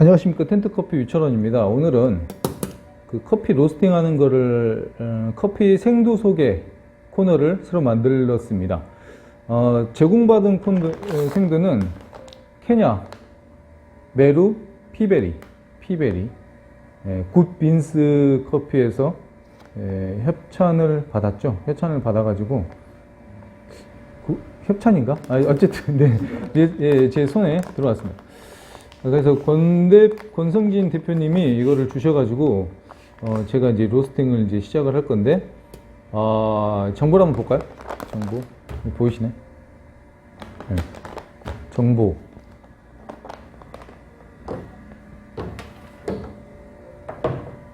안녕하십니까 텐트커피 유철원입니다. 오늘은 그 커피 로스팅 하는 거를 어, 커피 생두 소개 코너를 새로 만들었습니다. 어, 제공받은 콘드, 어, 생두는 케냐 메루 피베리 피베리 예, 굿 빈스 커피에서 예, 협찬을 받았죠. 협찬을 받아 가지고 그, 협찬인가? 아, 어쨌든 네, 예, 예, 제 손에 들어왔습니다. 그래서 권대 권성진 대표님이 이거를 주셔가지고 어, 제가 이제 로스팅을 이제 시작을 할 건데 아 정보를 한번 볼까요? 정보 보이시네? 네. 정보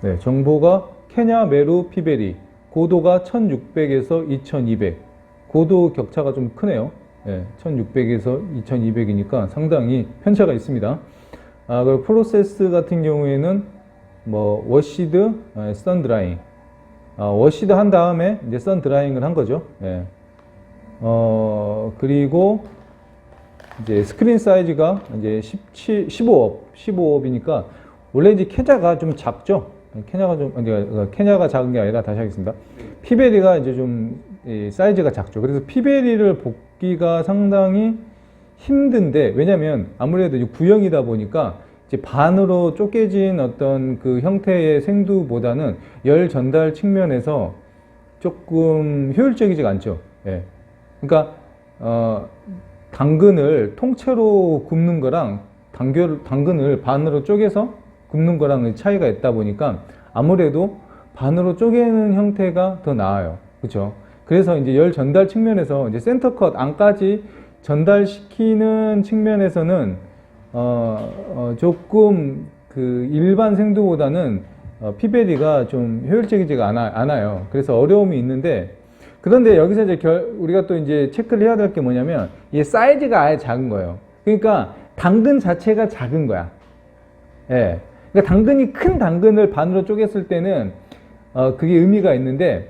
네 정보가 케냐 메루 피베리 고도가 1600에서 2200 고도 격차가 좀 크네요. 네, 1600에서 2200이니까 상당히 편차가 있습니다. 아, 그리고 프로세스 같은 경우에는 뭐 워시드, 아, 선 드라잉. 아, 워시드 한 다음에 이제 선 드라잉을 한 거죠. 예. 어, 그리고 이제 스크린 사이즈가 이제 17, 15업, 15업이니까 원래 이제 케냐가 좀 작죠. 케냐가 좀, 아니, 그 케냐가 작은 게 아니라 다시 하겠습니다. 피베리가 이제 좀 이, 사이즈가 작죠. 그래서 피베리를 볶기가 상당히 힘든데 왜냐면 아무래도 구형이다 보니까 이제 반으로 쪼개진 어떤 그 형태의 생두보다는 열 전달 측면에서 조금 효율적이지가 않죠. 예. 그러니까 어 당근을 통째로 굽는 거랑 당겨, 당근을 반으로 쪼개서 굽는 거랑 차이가 있다 보니까 아무래도 반으로 쪼개는 형태가 더 나아요. 그렇죠? 그래서 이제 열 전달 측면에서 이제 센터 컷 안까지 전달시키는 측면에서는 어, 어, 조금 그 일반 생두보다는 어, 피베리가 좀 효율적이지가 않아, 않아 요. 그래서 어려움이 있는데 그런데 여기서 이제 결, 우리가 또 이제 체크를 해야 될 게 뭐냐면 이 사이즈가 아예 작은 거예요. 그러니까 당근 자체가 작은 거야. 예. 그러니까 당근이 큰 당근을 반으로 쪼갰을 때는 어, 그게 의미가 있는데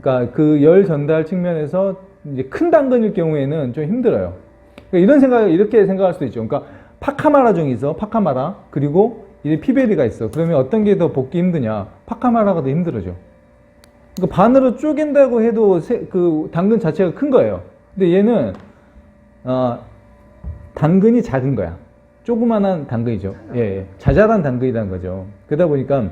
그러니까 그 열 전달 측면에서 이제 큰 당근일 경우에는 좀 힘들어요. 그러니까 이런 생각, 이렇게 생각할 수도 있죠. 그러니까 파카마라 중에 있어. 파카마라. 그리고 이제 피베리가 있어. 그러면 어떤 게더 볶기 힘드냐? 파카마라가 더 힘들어져. 그러니까 반으로 쪼갠다고 해도 세- 그 당근 자체가 큰 거예요. 근데 얘는 어, 당근이 작은 거야. 조그만한 당근이죠. 예, 예. 자잘한 당근이라는 거죠. 그러다 보니까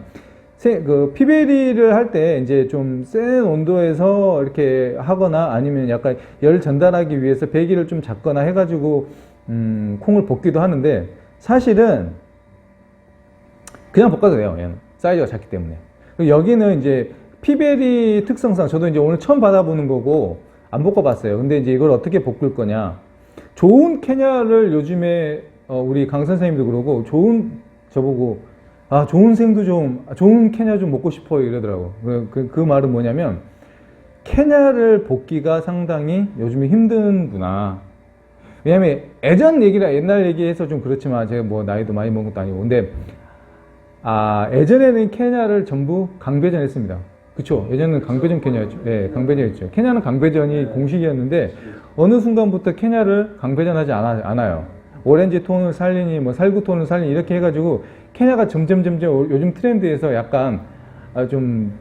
세, 그 피베리를 할 때 이제 좀 센 온도에서 이렇게 하거나 아니면 약간 열 전달하기 위해서 배기를 좀 작거나 해가지고 음, 콩을 볶기도 하는데 사실은 그냥 볶아도 돼요. 얘는 사이즈가 작기 때문에. 여기는 이제 피베리 특성상 저도 이제 오늘 처음 받아보는 거고 안 볶아봤어요. 근데 이제 이걸 어떻게 볶을 거냐? 좋은 케냐를 요즘에 어, 우리 강 선생님도 그러고 좋은 저보고 아 좋은 생도 좀 아, 좋은 케냐 좀 먹고 싶어요 이러더라고. 그, 그, 그 말은 뭐냐면 케냐를 볶기가 상당히 요즘에 힘든구나. 왜냐면 예전 얘기라 옛날 얘기해서 좀 그렇지만 제가 뭐 나이도 많이 먹은 것도 아니고 근데 아 예전에는 케냐를 전부 강배전 했습니다. 그쵸? 예전에는 강배전 케냐였죠. 네, 강배전이었죠. 케냐는 강배전이 공식이었는데 어느 순간부터 케냐를 강배전하지 않아, 않아요. 오렌지 톤을 살리니 뭐 살구 톤을 살리니 이렇게 해가지고 케냐가 점점 점점 요즘 트렌드에서 약간 아, 좀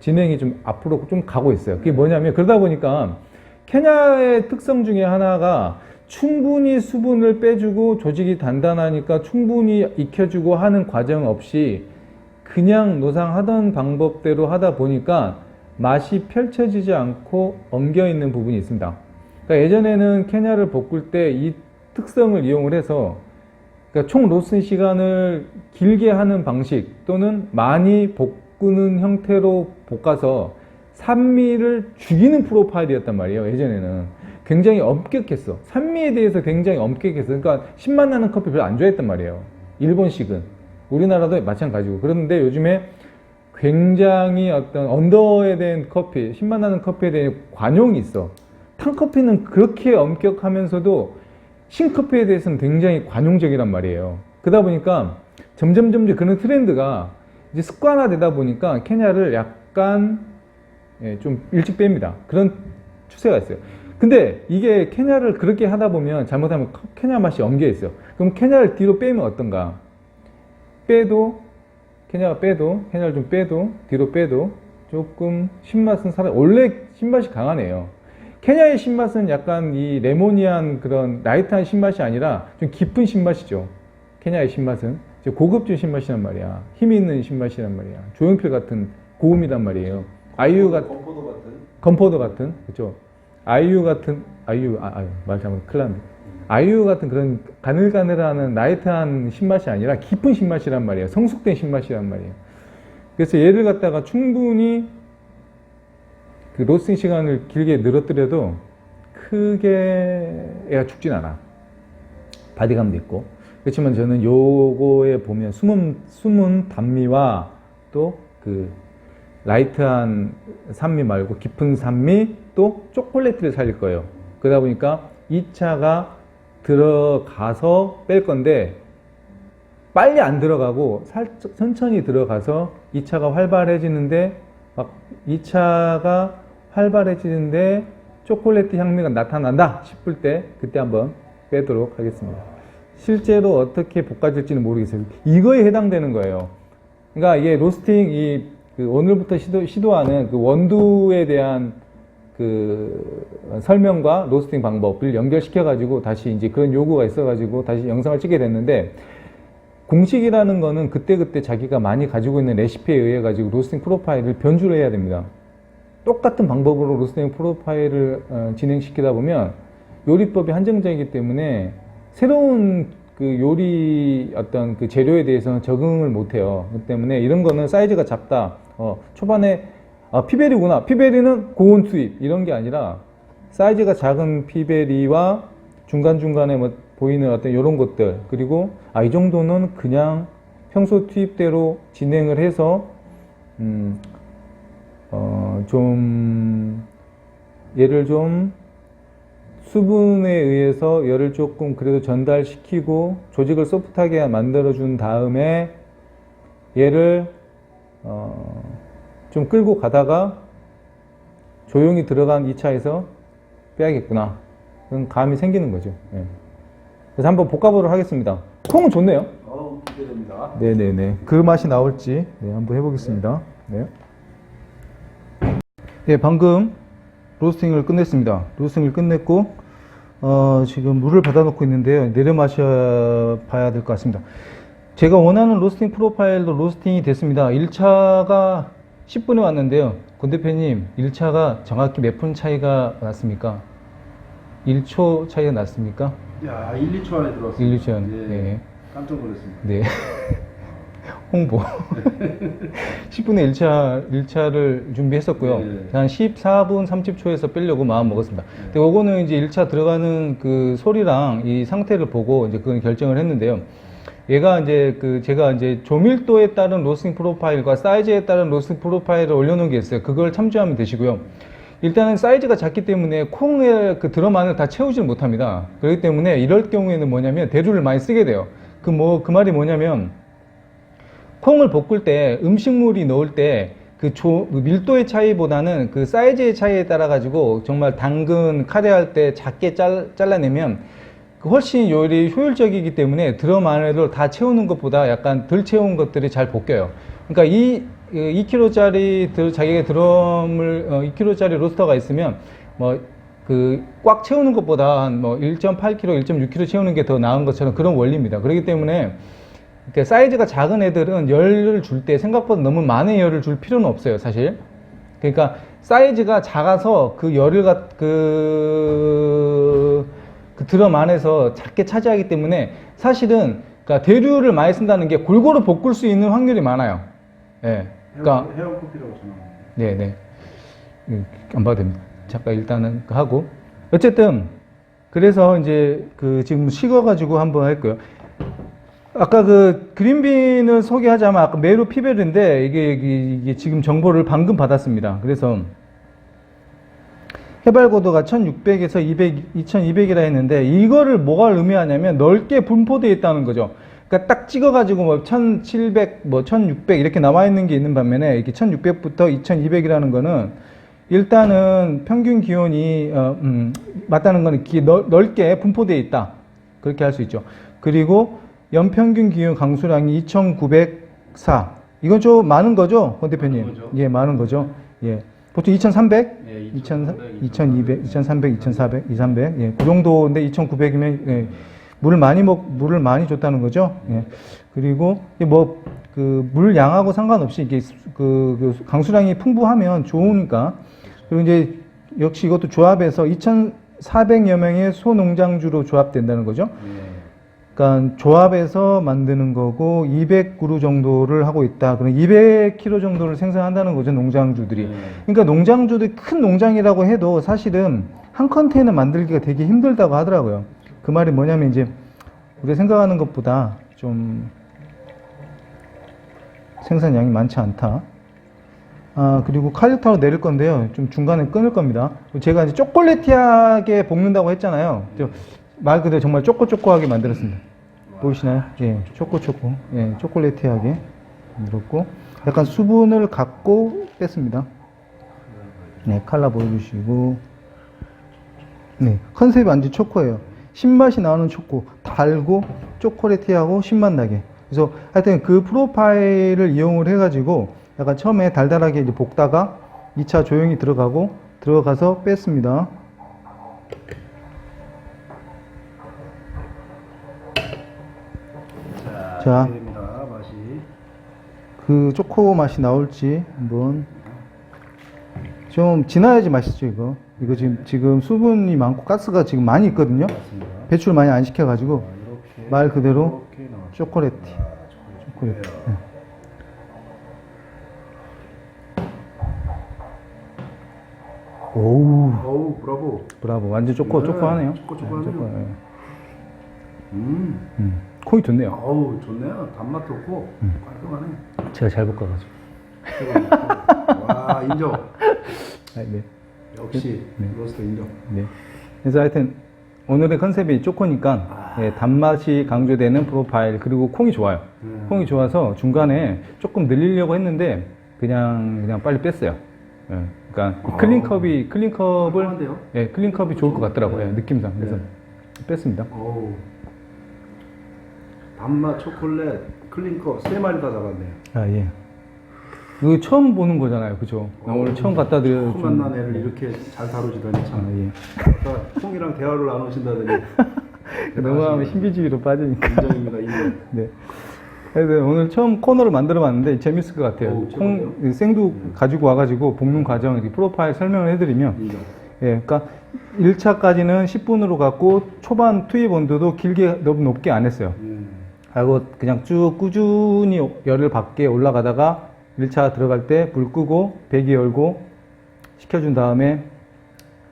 진행이 좀 앞으로 좀 가고 있어요. 그게 뭐냐면 그러다 보니까 케냐의 특성 중에 하나가 충분히 수분을 빼주고 조직이 단단하니까 충분히 익혀주고 하는 과정 없이 그냥 노상하던 방법대로 하다 보니까 맛이 펼쳐지지 않고 엉겨 있는 부분이 있습니다. 그러니까 예전에는 케냐를 볶을 때 이 특성을 이용을 해서 그러니까 총 로스팅 시간을 길게 하는 방식 또는 많이 볶는 형태로 볶아서 산미를 죽이는 프로파일이었단 말이에요. 예전에는 굉장히 엄격했어. 산미에 대해서 굉장히 엄격했어. 그러니까 신맛 나는 커피 별로 안 좋아했단 말이에요. 일본식은 우리나라도 마찬가지고 그런데 요즘에 굉장히 어떤 언더에 대한 커피, 신맛 나는 커피에 대한 관용이 있어. 탄커피는 그렇게 엄격하면서도 신커피에 대해서는 굉장히 관용적이란 말이에요. 그러다 보니까 점점 점점 그런 트렌드가 이제 습관화되다 보니까 케냐를 약간 예, 좀 일찍 뺍니다. 그런 추세가 있어요. 근데 이게 케냐를 그렇게 하다 보면 잘못하면 케냐 맛이 엉겨 있어요. 그럼 케냐를 뒤로 빼면 어떤가? 빼도 케냐가 빼도 케냐를 좀 빼도 뒤로 빼도 조금 신맛은 살아 원래 신맛이 강하네요. 케냐의 신맛은 약간 이 레모니한 그런 라이트한 신맛이 아니라 좀 깊은 신맛이죠. 케냐의 신맛은 고급진 신맛이란 말이야. 힘이 있는 신맛이란 말이야. 조용필 같은 고음이란 말이에요. 아이유 같은 건포도 같은. 건포도 같은 그렇죠. 아이유 같은 아이유 아, 아유 말 잘못 큰일 났네. 아이유 같은 그런 가늘가늘한 라이트한 신맛이 아니라 깊은 신맛이란 말이에요. 성숙된 신맛이란 말이에요. 그래서 얘를 갖다가 충분히 그 로스팅 시간을 길게 늘어뜨려도 크게 애가 죽진 않아. 바디감도 있고. 그렇지만 저는 요거에 보면 숨은, 숨은 단미와 또 그 라이트한 산미 말고 깊은 산미 또 초콜릿을 살릴 거예요. 그러다 보니까 이 차가 들어가서 뺄 건데 빨리 안 들어가고 살짝 천천히 들어가서 이 차가 활발해지는데 막 이 차가 활발해지는데 초콜릿 향미가 나타난다 싶을 때 그때 한번 빼도록 하겠습니다. 실제로 어떻게 볶아질지는 모르겠어요. 이거에 해당되는 거예요. 그러니까 이게 로스팅 이 그 오늘부터 시도, 시도하는 그 원두에 대한 그 설명과 로스팅 방법을 연결시켜 가지고 다시 이제 그런 요구가 있어 가지고 다시 영상을 찍게 됐는데 공식이라는 거는 그때그때 자기가 많이 가지고 있는 레시피에 의해 가지고 로스팅 프로파일을 변주를 해야 됩니다. 똑같은 방법으로 로스팅 프로파일을 어, 진행시키다 보면 요리법이 한정적이기 때문에 새로운 그 요리 어떤 그 재료에 대해서는 적응을 못 해요. 그 때문에 이런 거는 사이즈가 작다. 어, 초반에 아, 피베리구나. 피베리는 고온 투입 이런 게 아니라 사이즈가 작은 피베리와 중간 중간에 뭐 보이는 어떤 이런 것들 그리고 아, 이 정도는 그냥 평소 투입대로 진행을 해서 음, 어, 좀 얘를 좀 수분에 의해서 열을 조금 그래도 전달시키고 조직을 소프트하게 만들어준 다음에 얘를 어, 좀 끌고 가다가 조용히 들어간 2차에서 빼야겠구나. 그런 감이 생기는 거죠. 예. 그래서 한번 볶아보도록 하겠습니다. 콩은 좋네요. 어우 기대됩니다. 네네네. 그 맛이 나올지 네, 한번 해보겠습니다. 네. 네, 방금 로스팅을 끝냈습니다. 로스팅을 끝냈고 어, 지금 물을 받아놓고 있는데요. 내려 마셔 봐야 될 것 같습니다. 제가 원하는 로스팅 프로파일도 로스팅이 됐습니다. 1차가 10분에 왔는데요. 권 대표님, 1차가 정확히 몇 분 차이가 났습니까? 1초 차이가 났습니까? 야 1, 2초 안에 들어왔어요. 1, 2초 안에. 예. 네. 깜짝 놀랐습니다. 네. 홍보. 10분의 1차, 1차를 준비했었고요. 네. 한 14분 30초에서 빼려고 마음 먹었습니다. 근데 요거는 이제 1차 들어가는 그 소리랑 이 상태를 보고 이제 그건 결정을 했는데요. 얘가 이제 그 제가 이제 조밀도에 따른 로스팅 프로파일과 사이즈에 따른 로스팅 프로파일을 올려놓은 게 있어요. 그걸 참조하면 되시고요. 일단은 사이즈가 작기 때문에 콩의 그 드럼 안을 다 채우질 못합니다. 그렇기 때문에 이럴 경우에는 뭐냐면 대류를 많이 쓰게 돼요. 그 뭐, 그 말이 뭐냐면 콩을 볶을 때 음식물이 넣을 때 그 밀도의 차이보다는 그 사이즈의 차이에 따라 가지고 정말 당근 카레 할 때 작게 잘, 잘라내면 그 훨씬 요리 효율적이기 때문에 드럼 안에를 다 채우는 것보다 약간 덜 채운 것들이 잘 볶여요. 그러니까 이 2kg짜리 자기가 드럼을 어, 2kg짜리 로스터가 있으면 뭐 그 꽉 채우는 것보다 한뭐 1.8kg, 1.6kg 채우는 게 더 나은 것처럼 그런 원리입니다. 그렇기 때문에 그러니까 사이즈가 작은 애들은 열을 줄 때 생각보다 너무 많은 열을 줄 필요는 없어요, 사실. 그러니까 사이즈가 작아서 그 열을 가, 그, 그 드럼 안에서 작게 차지하기 때문에 사실은 그러니까 대류를 많이 쓴다는 게 골고루 볶을 수 있는 확률이 많아요. 예. 그러니까 헤어, 헤어 커피라고 전화. 네, 네. 음, 안 봐도 됩니다. 잠깐 일단은 하고. 어쨌든, 그래서 이제 그 지금 식어가지고 한번 할 거예요. 아까 그 그린빈을 소개하자면 아까 메루 피베르인데 이게, 이게, 이게 지금 정보를 방금 받았습니다. 그래서 해발 고도가 1600에서 200, 2200이라 했는데 이거를 뭐가 의미하냐면 넓게 분포되어 있다는 거죠. 그러니까 딱 찍어가지고 뭐 1700, 뭐 1600 이렇게 나와 있는 게 있는 반면에 이렇게 1600부터 2200이라는 거는 일단은 평균 기온이 어, 음, 맞다는 거는 넓게 분포되어 있다. 그렇게 할 수 있죠. 그리고 연평균 기후 강수량이 2,904. 이건 좀 많은 거죠, 권 대표님? 많은 거죠. 예, 많은 거죠. 예. 보통 2,300, 예, 2,200, 2,200, 2,300, 2,400, 2,300. 예, 그 정도인데 2,900이면 예, 물을 많이 먹 물을 많이 줬다는 거죠. 예. 그리고 뭐 그 물 양하고 상관없이 이게 그, 그 강수량이 풍부하면 좋으니까 그리고 이제 역시 이것도 조합해서 2,400여 명의 소농장주로 조합된다는 거죠. 예. 그러니까 조합해서 만드는 거고 200그루 정도를 하고 있다. 그럼 200kg 정도를 생산한다는 거죠, 농장주들이. 예. 그러니까 농장주들이 큰 농장이라고 해도 사실은 한 컨테이너 만들기가 되게 힘들다고 하더라고요. 그 말이 뭐냐면 이제 우리가 생각하는 것보다 좀 생산량이 많지 않다. 아, 그리고 칼리타로 내릴 건데요. 좀 중간에 끊을 겁니다. 제가 이제 초콜릿티하게 볶는다고 했잖아요. 저말 그대로 정말 쪼꼬쪼꼬하게 만들었습니다. 보이시나요? 예, 초코초코. 예, 초콜릿티하게 만들었고, 약간 수분을 갖고 뺐습니다. 네, 칼라 보여주시고. 네, 컨셉이 완전 초코예요. 신맛이 나는 초코. 달고, 초콜릿티하고 신맛 나게. 그래서 하여튼 그 프로파일을 이용을 해가지고 약간 처음에 달달하게 이제 볶다가 2차 조용히 들어가고 들어가서 뺐습니다. 자. 됩니다. 맛이. 그 초코 맛이 나올지 한번 좀 진해야지 맛있죠 이거 이거 지금 지금 수분이 많고 가스가 지금 많이 있거든요 맞습니다. 배출 많이 안 시켜가지고 자, 이렇게. 말 그대로 이렇게. 초콜릿 아, 초콜릿. 초콜릿 네. 오우 어우, 브라보. 브라보 완전 초코 네, 초코하네요 초코, 초코하네요. 네, 초코, 예. 음. 음, 콩이 좋네요 어우, 좋네요. 단맛 좋고 음. 깔끔하네. 제가 잘 볶아가지고. 와, 인정. 아, 네. 역시 네. 로스터 인정. 네. 그래서 하여튼 오늘의 컨셉이 초코니까 아. 예, 단맛이 강조되는 프로파일 그리고 콩이 좋아요. 음. 콩이 좋아서 중간에 조금 늘리려고 했는데 그냥 그냥 빨리 뺐어요. 예, 그러니까 이 아. 클린컵이 클린컵을 깔끔한데요? 예, 클린컵이 좋을 것 같더라고요. 네. 느낌상 그래서 네. 뺐습니다. 어우. 단맛 초콜릿 클린컵 세 마리 다 잡았네요. 아 예. 이거 처음 보는 거잖아요, 그죠? 나 오늘 처음 갖다 드려 처음 만난 애를 이렇게 잘 다루시다니 아 참. 예. 아까 콩이랑 대화를 나누신다더니 너무 하면 신비주의로 빠지니까. 인정입니다, 인정. 네. 그래서 오늘 처음 코너를 만들어 봤는데 재밌을 것 같아요. 오, 콩. 생두 가지고 와가지고 볶는 과정 이렇게 프로파일 설명을 해드리면 인정. 예, 그러니까 1차까지는 10분으로 갔고 초반 투입 온도도 길게 너무 높게 안 했어요. 음. 하고 그냥 쭉 꾸준히 열을 받게 올라가다가 1차 들어갈 때 불 끄고 배기 열고 식혀준 다음에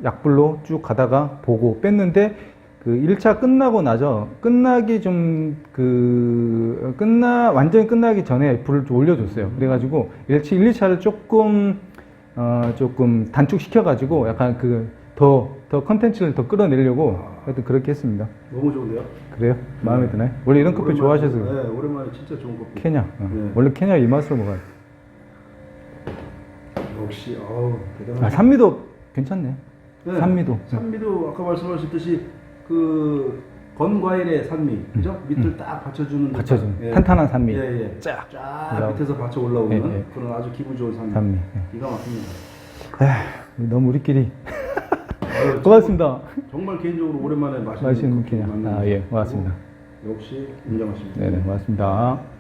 약불로 쭉 가다가 보고 뺐는데 그 1차 끝나고 나죠. 끝나기 좀 그 끝나 완전히 끝나기 전에 불을 좀 올려줬어요. 그래가지고 1, 1, 2차를 조금 어 조금 단축시켜 가지고 약간 그 더 더 컨텐츠를 더 끌어내려고 하여튼 그렇게 했습니다. 너무 좋은데요? 그래요? 마음에 드나요? 원래 이런 커피 오랜만에- 좋아하셔서 네, 오랜만에 진짜 좋은 커피. 케냐. 어. 네. 원래 케냐 이 맛으로 먹어요. 역시 어우 대단하다. 아, 산미도 괜찮네. 네, 산미도. 산미도 아까 말씀하셨듯이 그 건과일의 산미, 그죠? 밑을 딱 받쳐주는 듯한, 음. 받쳐주는 탄탄한 산미. 예, 예. 쫙. 쫙 올라오고. 밑에서 받쳐 올라오는 예, 예. 그런 아주 기분 좋은 산미. 산미. 기가 막힙니다. 에휴, 너무 우리끼리 아유, 고맙습니다. 정말 개인적으로 오랜만에 마시는 맛있는 커피. 만나는 아, 예, 거. 고맙습니다. 역시 인정하십니다. 네네, 고맙습니다.